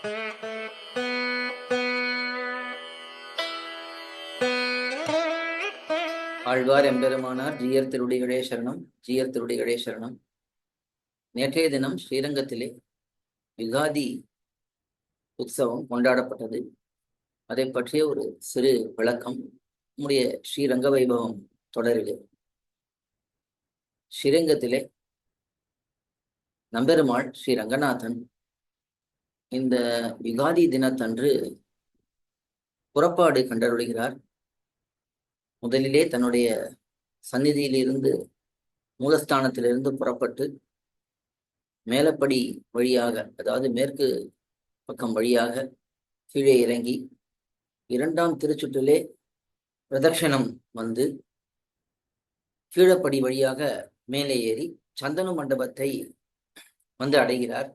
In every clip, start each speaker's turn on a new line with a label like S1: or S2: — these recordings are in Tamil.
S1: ஆழ்வார் எம்பெருமானார் ஜீயர் திருடிகளே சரணம் ஜீயர் திருடிகளே சரணம் நேற்றைய தினம் ஸ்ரீரங்கத்திலே யுகாதி உற்சவம் கொண்டாடப்பட்டது. அதை பற்றிய ஒரு சிறு விளக்கம் நம்முடைய ஸ்ரீரங்க வைபவம் தொடரிலே. ஸ்ரீரங்கத்திலே நம்பெருமாள் ஸ்ரீ ரங்கநாதன் இந்த யுகாதி தினத்தன்று புறப்பாடு கண்டருளுகிறார். முதலிலே தன்னுடைய சந்நிதியிலிருந்து மூலஸ்தானத்திலிருந்து புறப்பட்டு மேலப்படி வழியாக அதாவது மேற்கு பக்கம் வழியாக கீழே இறங்கி இரண்டாம் திருச்சுற்றிலே பிரதட்சணம் வந்து கீழப்படி வழியாக மேலே ஏறி சந்தனு மண்டபத்தை வந்து அடைகிறார்.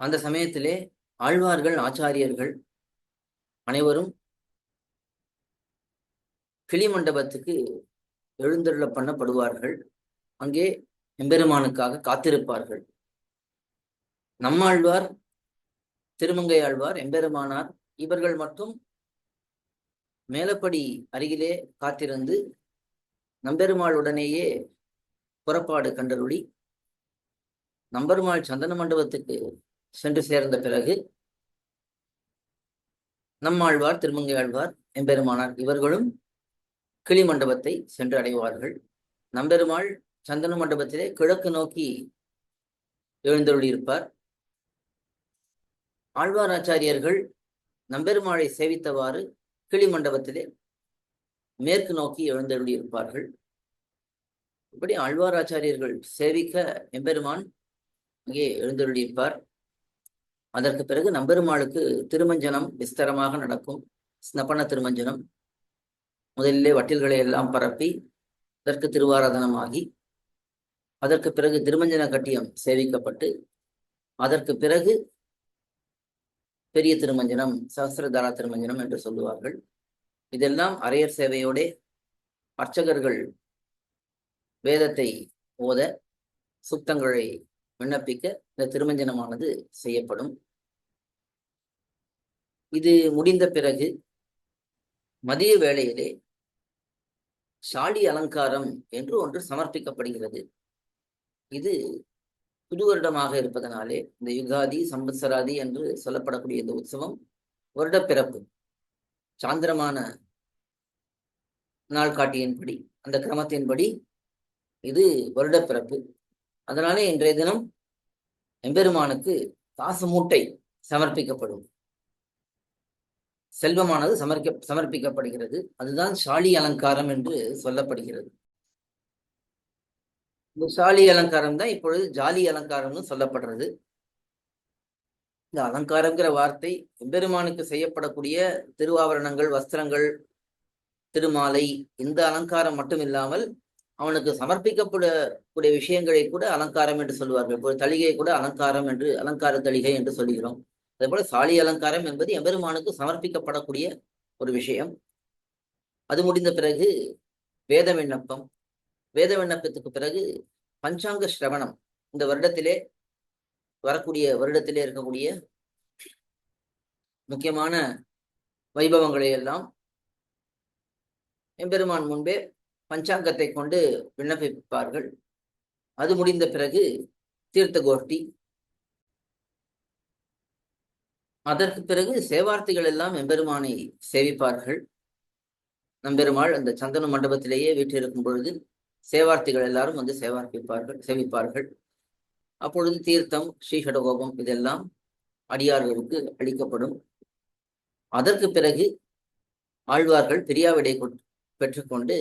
S1: அந்த சமயத்திலே ஆழ்வார்கள் ஆச்சாரியர்கள் அனைவரும் கிளி மண்டபத்துக்கு எழுந்தருள பண்ணப்படுவார்கள். அங்கே எம்பெருமானுக்காக காத்திருப்பார்கள். நம்மாழ்வார் திருமங்கை ஆழ்வார் எம்பெருமானார் இவர்கள் மட்டும் மேலப்படி அருகிலே காத்திருந்து நம்பெருமாளுடனேயே புறப்பாடு கண்டருளி நம்பெருமாள் சந்தன மண்டபத்துக்கு சென்று சேர்ந்த பிறகு நம்மாழ்வார் திருமங்கை ஆழ்வார் எம்பெருமானார் இவர்களும் கிளி மண்டபத்தை சென்று அடைவார்கள். நம்பெருமாள் சந்தன மண்டபத்திலே கிழக்கு நோக்கி எழுந்தருளியிருப்பார். ஆழ்வாராச்சாரியர்கள் நம்பெருமாளை சேவித்தவாறு கிளி மண்டபத்திலே மேற்கு நோக்கி எழுந்தருளியிருப்பார்கள். இப்படி ஆழ்வாராச்சாரியர்கள் சேவிக்க எம்பெருமான் அங்கே எழுந்தருளியிருப்பார். அதற்கு பிறகு நம்பெருமாளுக்கு திருமஞ்சனம் விஸ்தரமாக நடக்கும். ஸ்னப்பன திருமஞ்சனம். முதலிலே வட்டில்களை எல்லாம் பரப்பி அதற்கு திருவாராதனமாகி அதற்கு பிறகு திருமஞ்சன கட்டியம் சேவிக்கப்பட்டு அதற்கு பிறகு பெரிய திருமஞ்சனம் சகசிரதாரா திருமஞ்சனம் என்று சொல்லுவார்கள். இதெல்லாம் அரையர் சேவையோட அர்ச்சகர்கள் வேதத்தை ஓத சுத்தங்களை விண்ணப்பிக்க இந்த திருமஞ்சனமானது செய்யப்படும். இது முடிந்த பிறகு மதிய வேளையிலே ஷாடி அலங்காரம் என்று ஒன்று சமர்ப்பிக்கப்படுகிறது. இது புது வருடமாக இருப்பதனாலே இந்த யுகாதி சம்பத்சராதி என்று சொல்லப்படக்கூடிய இந்த உற்சவம் வருடப்பிறப்பு. சாந்திரமான நாள்காட்டியின்படி அந்த கிரமத்தின்படி இது வருடப்பிறப்பு. அதனாலே இன்றைய தினம் எம்பெருமானுக்கு காசு மூட்டை சமர்ப்பிக்கப்படும். செல்வமானது சமர்க்க சமர்ப்பிக்கப்படுகிறது. அதுதான் ஷாலி அலங்காரம் என்று சொல்லப்படுகிறது. இந்த ஷாலி அலங்காரம் தான் இப்பொழுது ஜாலி அலங்காரம்னு சொல்லப்படுறது. இந்த அலங்காரங்கிற வார்த்தை எம்பெருமானுக்கு செய்யப்படக்கூடிய திருவாபரணங்கள் வஸ்திரங்கள் திருமாலை இந்த அலங்காரம் மட்டும் இல்லாமல் அவனுக்கு சமர்ப்பிக்கப்படக்கூடிய விஷயங்களை கூட அலங்காரம் என்று சொல்லுவார்கள். இப்போ தளிகை கூட அலங்காரம் என்று அலங்கார தளிகை என்று சொல்கிறோம் அதே போல சாலி அலங்காரம் என்பது எம்பெருமானுக்கு சமர்ப்பிக்கப்படக்கூடிய ஒரு விஷயம். அது முடிந்த பிறகு வேத விண்ணப்பம். வேத விண்ணப்பத்துக்கு பிறகு பஞ்சாங்க சிரவணம் இந்த வருடத்திலே வரக்கூடிய வருடத்திலே இருக்கக்கூடிய முக்கியமான வைபவங்களை எல்லாம் எம்பெருமான் முன்பே பஞ்சாங்கத்தை கொண்டு விண்ணப்பிப்பார்கள். அது முடிந்த பிறகு தீர்த்த கோஷ்டி அதற்கு பிறகு சேவார்த்திகள் எல்லாம் எம்பெருமானை சேவிப்பார்கள். நம்பெருமாள் அந்த சந்தன மண்டபத்திலேயே வீற்றிருக்கும் பொழுது சேவார்த்திகள் எல்லாரும் வந்து சேவார்ப்பிப்பார்கள் சேவிப்பார்கள். அப்பொழுது தீர்த்தம் ஸ்ரீஷடகோபம் இதெல்லாம் அடியார்களுக்கு அளிக்கப்படும். அதற்கு பிறகு ஆழ்வார்கள் பிரியாவிடை பெற்றுக்கொண்டு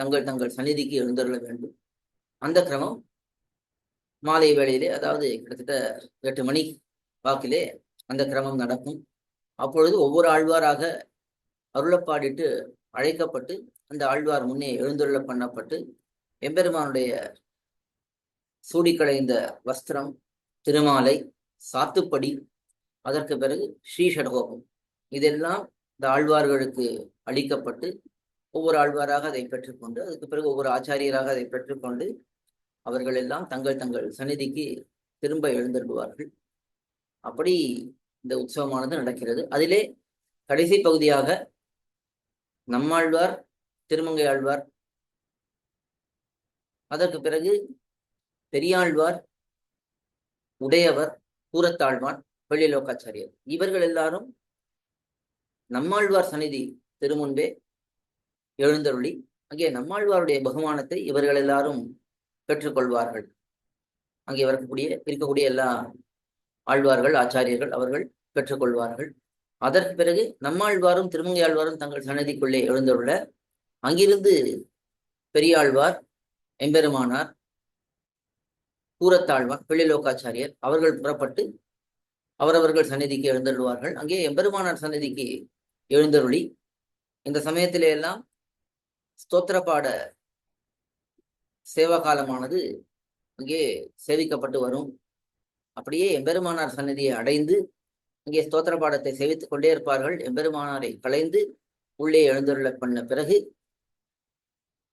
S1: தங்கள் தங்கள் சந்நிதிக்கு எழுந்தருள வேண்டும். அந்த கிரமம் மாலை வேளையிலே அதாவது கிட்டத்தட்ட எட்டு மணி வாக்கிலே அந்த கிரமம் நடக்கும். அப்பொழுது ஒவ்வொரு ஆழ்வாராக அருளப்பாடிட்டு அழைக்கப்பட்டு அந்த ஆழ்வார் முன்னே எழுந்துள்ள பண்ணப்பட்டு எம்பெருமானுடைய சூடிக்களைந்த வஸ்திரம் திருமாலை சாத்துப்படி அதற்கு பிறகு ஸ்ரீஷடகோபம் இதெல்லாம் இந்த ஆழ்வார்களுக்கு அளிக்கப்பட்டு ஒவ்வொரு ஆழ்வாராக அதை பெற்றுக்கொண்டு அதுக்கு பிறகு ஒவ்வொரு ஆச்சாரியராக அதை பெற்றுக்கொண்டு அவர்கள் எல்லாம் தங்கள் தங்கள் சந்நிதிக்கு திரும்ப எழுந்தருடுவார்கள் அப்படி இந்த உற்சவமானது நடக்கிறது. அதிலே கடைசி பகுதியாக நம்மாழ்வார் திருமங்கை ஆழ்வார் அதற்கு பிறகு பெரியாழ்வார் உடையவர் கூரத்தாழ்வான் வெள்ளிலோக்காச்சாரியர். இவர்கள் எல்லாரும் நம்மாழ்வார் சந்நிதி திருமுன்பே எழுந்தருளி அங்கே நம்மாழ்வாருடைய பகுமானத்தை இவர்கள் எல்லாரும் பெற்றுக்கொள்வார்கள். அங்கே வரக்கூடிய இருக்கக்கூடிய எல்லா ஆழ்வார்கள் ஆச்சாரியர்கள் அவர்கள் பெற்றுக்கொள்வார்கள். அதற்கு பிறகு நம்மாழ்வாரும் திருமங்கை ஆழ்வாரும் தங்கள் சன்னதிக்குள்ளே எழுந்துள்ள அங்கிருந்து பெரியாழ்வார் எம்பெருமானார் கூரத்தாழ்வான் பிள்ளைலோக்காச்சாரியர் அவர்கள் புறப்பட்டு அவரவர்கள் சந்நிதிக்கு எழுந்தருள்வார்கள். அங்கே எம்பெருமானார் சன்னதிக்கு எழுந்தருளி இந்த சமயத்திலே எல்லாம் ஸ்தோத்திர பாட சேவா காலமானது அங்கே சேவிக்கப்பட்டு வரும். அப்படியே எம்பெருமானார் சன்னதியை அடைந்து அங்கே ஸ்தோத்திர பாடத்தை சேவித்துக் கொண்டே இருப்பார்கள். எம்பெருமானாரை கலைந்து உள்ளே எழுந்தருள பண்ண பிறகு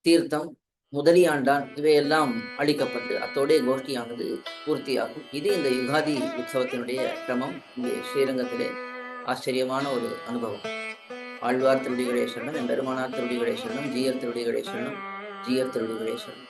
S1: தீர்த்தம் முதலியாண்டான் இவையெல்லாம் அளிக்கப்பட்டு அத்தோடைய கோஷ்டியானது பூர்த்தியாகும். இது இந்த யுகாதி உற்சவத்தினுடைய கிரமம். இங்கே ஸ்ரீரங்கத்திலே ஆச்சரியமான ஒரு அனுபவம். ஆழ்வார் திருடிகளே சரணம் எம்பெருமானார் திருடிகளே சரணம் ஜீயர் திருடிகளே சரணம் ஜீயர் திருடிகளே சரணம்